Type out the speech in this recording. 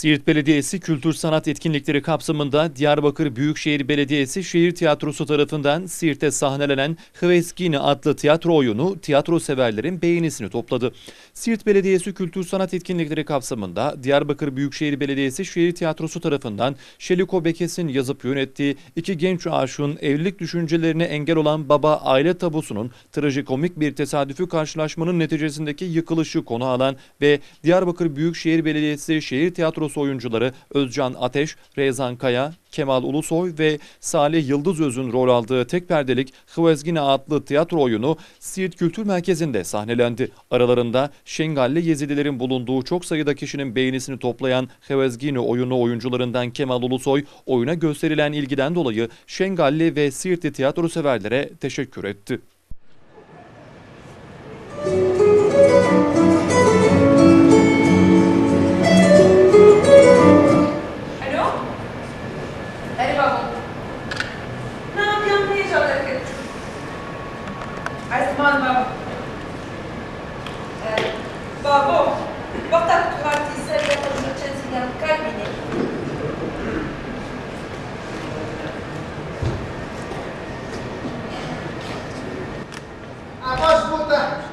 Siirt Belediyesi Kültür Sanat Etkinlikleri kapsamında Diyarbakır Büyükşehir Belediyesi Şehir Tiyatrosu tarafından Siirt'te sahnelenen Hıveskini adlı tiyatro oyunu tiyatro severlerin beğenisini topladı. Siirt Belediyesi Kültür Sanat Etkinlikleri kapsamında Diyarbakır Büyükşehir Belediyesi Şehir Tiyatrosu tarafından Şeliko Bekes'in yazıp yönettiği iki genç aşığın evlilik düşüncelerine engel olan baba aile tabusunun trajikomik bir tesadüfi karşılaşmanın neticesindeki yıkılışı konu alan ve Diyarbakır Büyükşehir Belediyesi Şehir Tiyatrosu oyuncuları Özcan Ateş, Rezan Kaya, Kemal Ulusoy ve Salih Yıldızöz'ün rol aldığı tek perdelik Hıvezgine adlı tiyatro oyunu Siirt Kültür Merkezi'nde sahnelendi. Aralarında Şengalli Yezidilerin bulunduğu çok sayıda kişinin beğenisini toplayan Hıvezgine oyunu oyuncularından Kemal Ulusoy oyuna gösterilen ilgiden dolayı Şengalli ve Siirtli tiyatro severlere teşekkür etti. Osman Babo. Babo, porta curatizel da conducenza in un calmine. A voz mudante.